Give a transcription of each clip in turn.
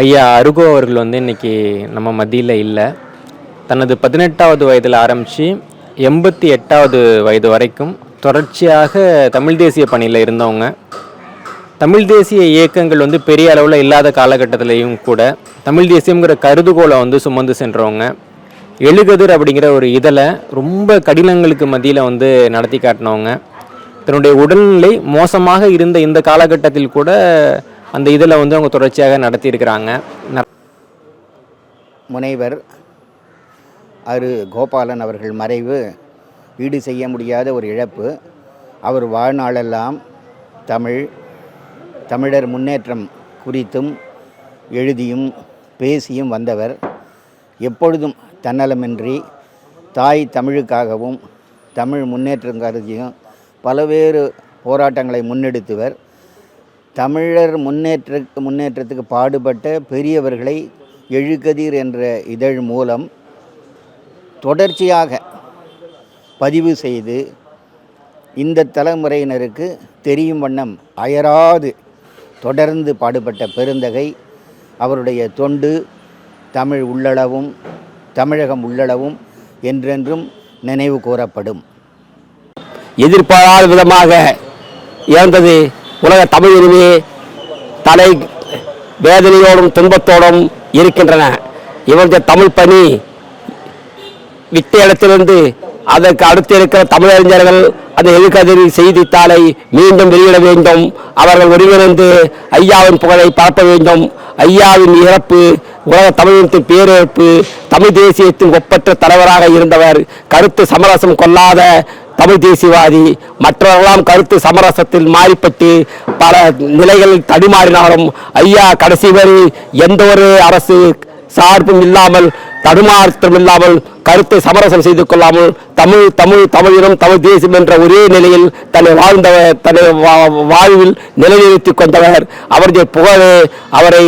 ஐயா அருகோ அவர்கள் வந்து இன்னைக்கு நம்ம மத்தியில் இல்லை. தனது பதினெட்டாவது வயதில் ஆரம்பித்து எண்பத்தி எட்டாவது வயது வரைக்கும் தொடர்ச்சியாக தமிழ் தேசிய பணியில் இருந்தவங்க. தமிழ் தேசிய இயக்கங்கள் வந்து பெரிய அளவில் இல்லாத காலகட்டத்திலையும் கூட தமிழ் தேசியங்கிற கருதுகோளை வந்து சுமந்து சென்றவங்க. எழுகதிர் அப்படிங்கிற ஒரு இதழை ரொம்ப கடினங்களுக்கு மத்தியில் வந்து நடத்தி காட்டினவங்க. தன்னுடைய உடல்நிலை மோசமாக இருந்த இந்த காலகட்டத்தில் கூட அந்த இதில் வந்து அவங்க தொடர்ச்சியாக நடத்தியிருக்கிறாங்க. ந- முனைவர் அரு கோபாலன் அவர்கள் மறைவு ஈடு செய்ய முடியாத ஒரு இழப்பு. அவர் வாழ்நாளெல்லாம் தமிழ் தமிழர் முன்னேற்றம் குறித்தும் எழுதியும் பேசியும் வந்தவர். எப்பொழுதும் தன்னலமின்றி தாய் தமிழுக்காகவும் தமிழ் முன்னேற்றம் கருதியும் பல்வேறு போராட்டங்களை முன்னெடுத்தவர். தமிழர் முன்னேற்ற முன்னேற்றத்துக்கு பாடுபட்ட பெரியவர்களை எழுகதிர் என்ற இதழ் மூலம் தொடர்ச்சியாக பதிவு செய்து இந்த தலைமுறையினருக்கு தெரியும் வண்ணம் அயராது தொடர்ந்து பாடுபட்ட பெருந்தகை அவருடைய தொண்டு தமிழ் உள்ளளவும் தமிழகம் உள்ளளவும் என்றென்றும் நினைவு கூறப்படும். எதிர்பாராத விதமாக இறந்தது உலக தமிழ் இனிமே தலை வேதனையோடும் துன்பத்தோடும் இருக்கின்றன. இவருடைய தமிழ் பணி விட்ட இடத்திலிருந்து அதற்கு அடுத்து இருக்கிற தமிழறிஞர்கள் அந்த எழுக்கதிரி செய்தித்தாளை மீண்டும் வெளியிட வேண்டும். அவர்கள் ஒருங்கிணைந்து ஐயாவின் புகழை பரப்ப வேண்டும். ஐயாவின் இறப்பு உலக தமிழகத்தின் பேரிழப்பு தமிழ் தேசியத்தின் ஒப்பற்ற தலைவராக இருந்தவர் கருத்து சமரசம் கொள்ளாத தமிழ் தேசியவாதி மற்றவர்களாம் கருத்து சமரசத்தில் மாறிப்பட்டு பல நிலைகளில் தடுமாறினாலும் ஐயா கடைசி வரை எந்த ஒரு அரசு சார்பும் இல்லாமல் தடுமாற்றம் இல்லாமல் கருத்தை சமரசம் செய்து கொள்ளாமல் தமிழ் தமிழ் தமிழினம் தமிழ் தேசம் என்ற ஒரே நிலையில் தன்னை வாழ்ந்தவர் தன்னை வா- வாழ்வில் நிலைநிறுத்திக் கொண்டவர். அவருடைய புகழே அவரை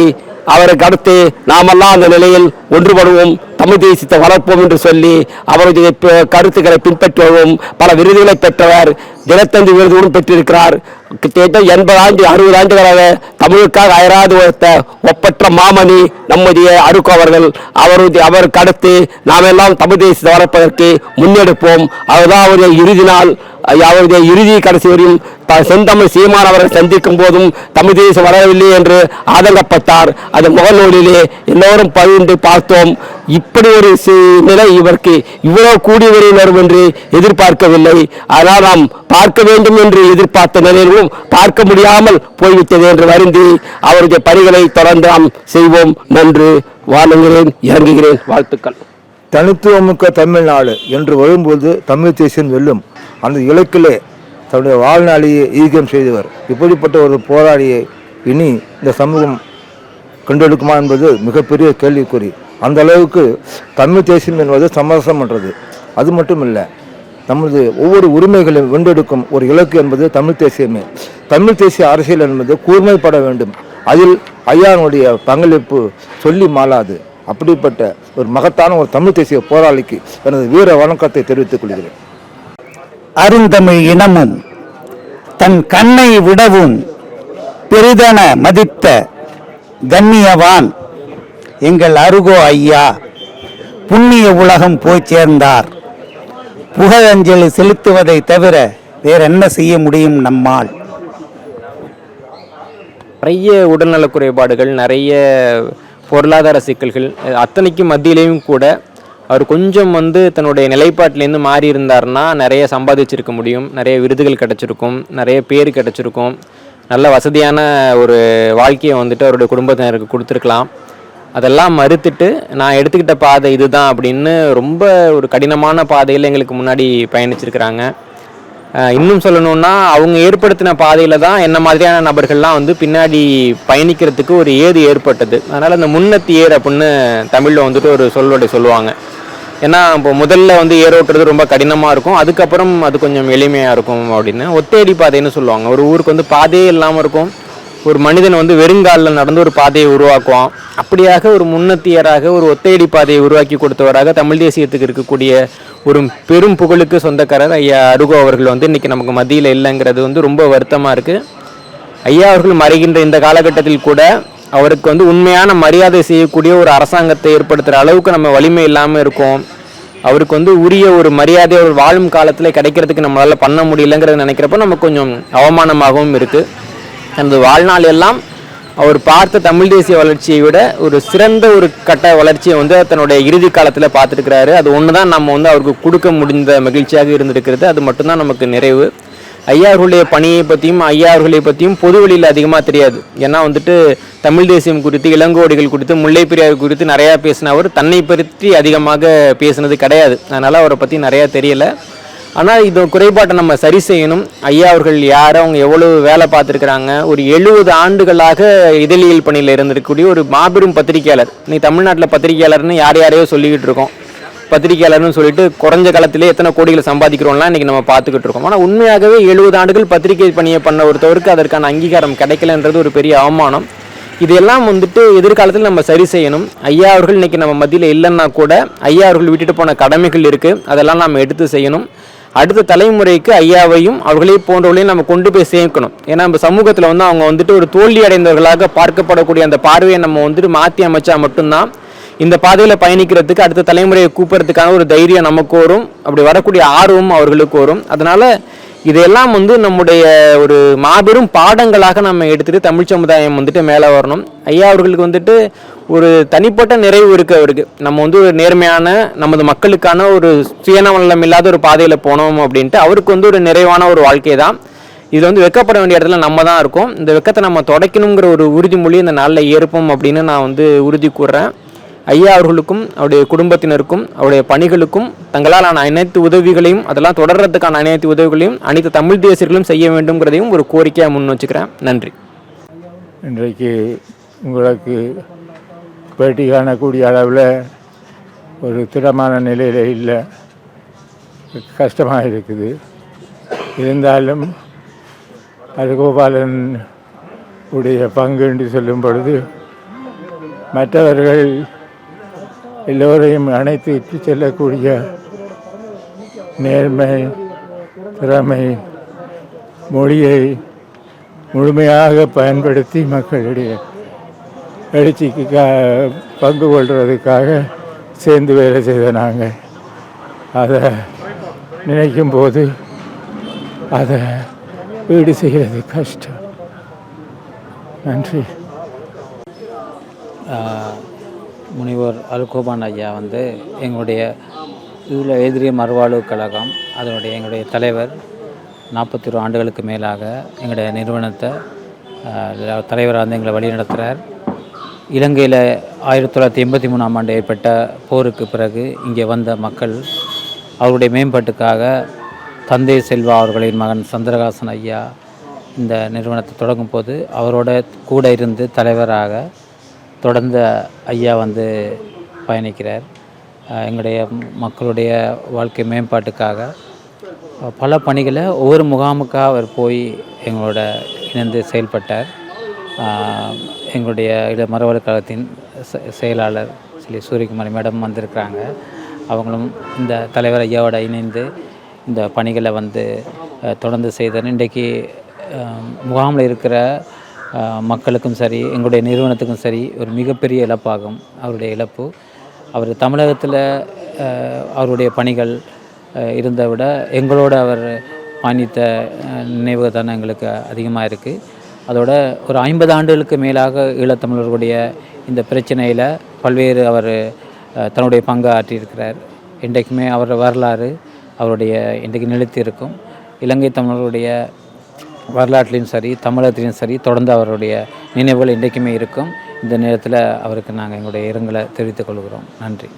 அவருக்கு அடுத்து நாமெல்லாம் அந்த நிலையில் ஒன்றுபடுவோம் தமிழ் தேசியத்தை வளர்ப்போம் என்று சொல்லி அவருடைய ப- கருத்துக்களை பின்பற்றுவோம். பல விருதுகளை பெற்றவர் தினத்தந்தி விருதுகளும் பெற்றிருக்கிறார். கிட்டத்தட்ட எண்பது ஆண்டு அறுபது ஆண்டுகளாக தமிழுக்காக அயராது உழைத்த ஒப்பற்ற மாமணி நம்முடைய அருக்கு அவர்கள். அவருடைய அவருக்கு அடுத்து நாம் எல்லாம் தமிழ் தேசியத்தை வளர்ப்பதற்கு முன்னெடுப்போம். அதுதான் அவருடைய இறுதி நாள். அவருடைய இறுதி கடைசி வரையும் செந்தமிழ் சீமான் அவரை சந்திக்கும் போதும் தமிழ் தேசம் வரவில்லை என்று ஆதங்கப்பட்டார். அது முகநூலிலே எல்லோரும் பகிர்ந்து பார்த்தோம். இப்படி ஒரு நிலை இவருக்கு இவ்வளவு கூடி வரும் என்று எதிர்பார்க்கவில்லை. அதனால் நாம் பார்க்க வேண்டும் என்று எதிர்பார்த்த நிலையிலும் பார்க்க முடியாமல் போய்விட்டது என்று வருந்தி அவருடைய பணிகளை தொடர்ந்து நாம் செய்வோம். நன்று. வாழுகிறேன் இறங்குகிறேன். வாழ்த்துக்கள். தனித்துவமிக்க தமிழ்நாடு என்று வரும்போது தமிழ் தேசியம் வெல்லும் அந்த இலக்கிலே தன்னுடைய வாழ்நாளையே ஈகம் செய்தவர். இப்படிப்பட்ட ஒரு போராளியை இனி இந்த சமூகம் கண்டெடுக்குமா என்பது மிகப்பெரிய கேள்விக்குறி. அந்த அளவுக்கு தமிழ் தேசியம் என்பது சமரசம் பண்ணுறது அது மட்டும் இல்லை நமது ஒவ்வொரு உரிமைகளையும் வென்றெடுக்கும் ஒரு இலக்கு என்பது தமிழ் தேசியமே. தமிழ் தேசிய அரசியல் என்பது கூர்மைப்பட வேண்டும். அதில் ஐயானுடைய பங்களிப்பு சொல்லி மாளாது. அப்படிப்பட்ட ஒரு மகத்தான ஒரு தமிழ் தேசிய போராளிக்கு எனது வீர வணக்கத்தை தெரிவித்துக் கொள்கிறேன். அருந்தமிழ் இனமும் தன் கண்ணை விடவும் பெரிதென மதித்த கண்ணியவான். எங்கள் அருகோ ஐயா புண்ணிய உலகம் போய் சேர்ந்தார். புகழஞ்சலி செலுத்துவதை தவிர வேற என்ன செய்ய முடியும் நம்மால்? நிறைய உடல்நல குறைபாடுகள் நிறைய பொருளாதார சிக்கல்கள் அத்தனைக்கும் மத்தியிலையும் கூட அவர் கொஞ்சம் வந்து தன்னுடைய நிலைப்பாட்டிலேருந்து மாறி இருந்தார்னா நிறைய சம்பாதிச்சிருக்க முடியும் நிறைய விருதுகள் கிடச்சிருக்கும் நிறைய பேர் கிடச்சிருக்கும். நல்ல வசதியான ஒரு வாழ்க்கையை வந்துட்டு அவருடைய குடும்பத்தினருக்கு கொடுத்துருக்கலாம். அதெல்லாம் மறுத்துட்டு நான் எடுத்துக்கிட்ட பாதை இதுதான் அப்படின்னு ரொம்ப ஒரு கடினமான பாதையில் எங்களுக்கு முன்னாடி பயணிச்சிருக்கிறாங்க. இன்னும் சொல்லணும்னா அவங்க ஏற்படுத்தின பாதையில் தான் என்ன மாதிரியான நபர்கள்லாம் வந்து பின்னாடி பயணிக்கிறதுக்கு ஒரு ஏது ஏற்பட்டது. அதனால் அந்த முன்னத்தி ஏர் அப்படின்னு தமிழில் வந்துட்டு ஒரு சொல்வடை சொல்லுவாங்க. ஏன்னா இப்போ முதல்ல வந்து ஏர் ஓட்டுறது ரொம்ப கடினமாக இருக்கும். அதுக்கப்புறம் அது கொஞ்சம் எளிமையாக இருக்கும் அப்படின்னு. ஒத்தேடி பாதைன்னு சொல்லுவாங்க. ஒரு ஊருக்கு வந்து பாதையே இல்லாமல் இருக்கும். ஒரு மனிதன் வந்து வெறுங்காலில் நடந்து ஒரு பாதையை உருவாக்குவான். அப்படியாக ஒரு முன்னத்தியராக ஒரு ஒத்தையடி பாதையை உருவாக்கி கொடுத்தவராக தமிழ் தேசியத்துக்கு இருக்கக்கூடிய ஒரு பெரும் புகழுக்கு சொந்தக்காரர் ஐயா அருகோ அவர்கள் வந்து இன்றைக்கி நமக்கு மத்தியில் இல்லைங்கிறது வந்து ரொம்ப வருத்தமாக இருக்குது ஐயா அவர்கள் மறைகின்ற இந்த காலகட்டத்தில் கூட அவருக்கு வந்து உண்மையான மரியாதை செய்யக்கூடிய ஒரு அரசாங்கத்தை ஏற்படுத்துகிற அளவுக்கு நம்ம வலிமை இல்லாமல் இருக்கோம். அவருக்கு வந்து உரிய ஒரு மரியாதை அவர் வாழும் காலத்தில் கிடைக்கிறதுக்கு நம்மளால் பண்ண முடியலங்கிறத நினைக்கிறப்ப நமக்கு கொஞ்சம் அவமானமாகவும் இருக்குது தனது வாழ்நாள் எல்லாம் அவர் பார்த்த தமிழ் தேசிய வளர்ச்சியை விட ஒரு சிறந்த ஒரு கட்ட வளர்ச்சியை வந்து தன்னுடைய இறுதி காலத்தில் பார்த்துருக்கிறாரு. அது ஒன்று தான் நம்ம வந்து அவருக்கு கொடுக்க முடிந்த மகிழ்ச்சியாக இருந்திருக்கிறது. அது மட்டும்தான் நமக்கு நிறைவு. ஐயா அவர்களுடைய பணியை பற்றியும் ஐயா அவர்களை பற்றியும் பொது வெளியில் அதிகமாக தெரியாது. ஏன்னா வந்துட்டு தமிழ் தேசியம் குறித்து இளங்கோடிகள் குறித்து முல்லைப் பெரியார் குறித்து நிறையா பேசின அவர் தன்னை பற்றி அதிகமாக பேசினது கிடையாது. அதனால் அவரை பற்றி நிறையா தெரியலை. ஆனால் இது குறைபாட்டை நம்ம சரி செய்யணும். ஐயா அவர்கள் யார்? அவங்க எவ்வளவு வேலை பார்த்துருக்குறாங்க? ஒரு எழுபது ஆண்டுகளாக இதழியல் பணியில் இருந்திருக்கக்கூடிய ஒரு மாபெரும் பத்திரிகையாளர். நீ தமிழ்நாட்டில் பத்திரிகையாளர்னு யார் யாரையோ சொல்லிக்கிட்டு இருக்கோம். பத்திரிகையாளர்னு சொல்லிட்டு குறைஞ்ச காலத்திலே எத்தனை கோடிகளை சம்பாதிக்கிறோம்லாம் இன்றைக்கி நம்ம பார்த்துக்கிட்டு இருக்கோம். ஆனால் உண்மையாகவே எழுபது ஆண்டுகள் பத்திரிகை பணியை பண்ண ஒருத்தவருக்கு அதற்கான அங்கீகாரம் கிடைக்கலன்றது ஒரு பெரிய அவமானம். இதெல்லாம் வந்துட்டு எதிர்காலத்தில் நம்ம சரி செய்யணும். ஐயா அவர்கள் இன்றைக்கி நம்ம மத்தியில் இல்லைன்னா கூட ஐயா அவர்கள் விட்டுட்டு போன கடமைகள் இருக்குது அதெல்லாம் நம்ம எடுத்து செய்யணும். அடுத்த தலைமுறைக்கு ஐயாவையும் அவர்களே போன்றவர்களையும் நம்ம கொண்டு போய் சேர்க்கணும். ஏன்னா நம்ம சமூகத்தில் வந்து அவங்க வந்துட்டு ஒரு தோல்வி அடைந்தவர்களாக பார்க்கப்படக்கூடிய அந்த பார்வையை நம்ம வந்துட்டு மாற்றி அமைச்சா மட்டும்தான் இந்த பாதையில் பயணிக்கிறதுக்கு அடுத்த தலைமுறையை கூப்பிட்றதுக்கான ஒரு தைரியம் நமக்கு வரும். அப்படி வரக்கூடிய ஆர்வம் அவர்களுக்கு வரும். அதனால இதையெல்லாம் வந்து நம்முடைய ஒரு மாபெரும் பாடங்களாக நம்ம எடுத்துகிட்டு தமிழ் சமுதாயம் வந்துட்டு மேலே வரணும். ஐயா அவர்களுக்கு வந்துட்டு ஒரு தனிப்பட்ட நிறைவு இருக்கு அவருக்கு. நம்ம வந்து ஒரு நேர்மையான நமது மக்களுக்கான ஒரு சுயநலம் இல்லாத ஒரு பாதையில் போனோம் அப்படின்ட்டு அவருக்கு வந்து ஒரு நிறைவான ஒரு வாழ்க்கை தான். இதில் வந்து வெக்கப்பட வேண்டிய இடத்துல நம்ம தான் இருக்கோம். இந்த வெக்கத்தை நம்ம தொடக்கணுங்கிற ஒரு உறுதிமொழி இந்த நாளில் ஏற்போம் அப்படின்னு நான் வந்து உறுதி கூறுறேன். ஐயா அவர்களுக்கும் அவருடைய குடும்பத்தினருக்கும் அவருடைய பணிகளுக்கும் தங்களால் ஆன அனைத்து உதவிகளையும் அதெல்லாம் தொடர்றதுக்கான அனைத்து உதவிகளையும் அனைத்து தமிழ் தேசியர்களும் செய்ய வேண்டும்ங்கிறதையும் ஒரு கோரிக்கையாக முன் வச்சுக்கிறேன். நன்றி. இன்றைக்கு உங்களுக்கு பேட்டி காணக்கூடிய அளவில் ஒரு திடமான நிலையில் இல்லை. கஷ்டமாக இருக்குது. இருந்தாலும் அருகோபாலன் உடைய பங்கு என்று சொல்லும் பொழுது மற்றவர்கள் எல்லோரையும் அனைத்து இட்டு செல்லக்கூடிய நேர்மை திறமை மொழியை முழுமையாக பயன்படுத்தி மக்களிடையே எழுச்சிக்கு பங்கு கொள்வதுக்காக சேர்ந்து வேலை செய்த நாங்கள். அதை நினைக்கும் போது அதை ஈடு செய்கிறது கஷ்டம். நன்றி. முனிவர் அல்கோபான் ஐயா வந்து எங்களுடைய இதில் எதிரிய மறுவாழ்வு கழகம் அதனுடைய எங்களுடைய தலைவர் நாற்பத்தி ஒரு ஆண்டுகளுக்கு மேலாக எங்களுடைய நிறுவனத்தை தலைவராக வந்து எங்களை வழிநடத்துகிறார் இலங்கையில் ஆயிரத்தி தொள்ளாயிரத்தி எண்பத்தி மூணாம் ஆண்டு ஏற்பட்ட போருக்கு பிறகு இங்கே வந்த மக்கள் அவருடைய மேம்பாட்டுக்காக தந்தை செல்வா அவர்களின் மகன் சந்திரகாசன் ஐயா இந்த நிறுவனத்தை தொடங்கும் போது அவரோட கூட இருந்து தலைவராக தொடர்ந்து ஐயா வந்து பயணிக்கிறார். எங்களுடைய மக்களுடைய வாழ்க்கை மேம்பாட்டுக்காக. பல பணிகளை ஒவ்வொரு முகாமுக்காக அவர் போய் எங்களோட இணைந்து செயல்பட்டார். எங்களுடைய இட மரவள கழகத்தின் செ- செயலாளர் ஸ்ரீ சூரியகுமாரி மேடம் வந்திருக்கிறாங்க. அவங்களும் இந்த தலைவர் ஐயாவோட இணைந்து இந்த பணிகளை வந்து தொடர்ந்து செய்தார். இன்றைக்கு முகாமில் இருக்கிற மக்களுக்கும் சரி எங்களுடைய நிறுவனத்துக்கும் சரி ஒரு மிகப்பெரிய இழப்பாகும் அவருடைய இழப்பு. அவர் தமிழகத்தில் அவருடைய பணிகள் அஹ், இருந்த விட எங்களோட அவர் பயணித்த அஹ், நினைவு தானே எங்களுக்கு அதிகமாக இருக்குது அதோட ஒரு ஐம்பது ஆண்டுகளுக்கு மேலாக ஈழத்தமிழர்களுடைய இந்த பிரச்சனையில் பல்வேறு அவர் தன்னுடைய பங்கு ஆற்றியிருக்கிறார். இன்றைக்குமே அவர் வரலாறு அவருடைய இன்றைக்கு நிலைத்து இருக்கும் இலங்கை தமிழர்களுடைய வரலாற்றிலையும் சரி தமிழகத்திலையும் சரி தொடர்ந்து அவருடைய நினைவுகள் இன்றைக்குமே இருக்கும். இந்த நேரத்தில் அவருக்கு நாங்கள் எங்களுடைய இரங்கலை தெரிவித்துக் கொள்கிறோம். நன்றி.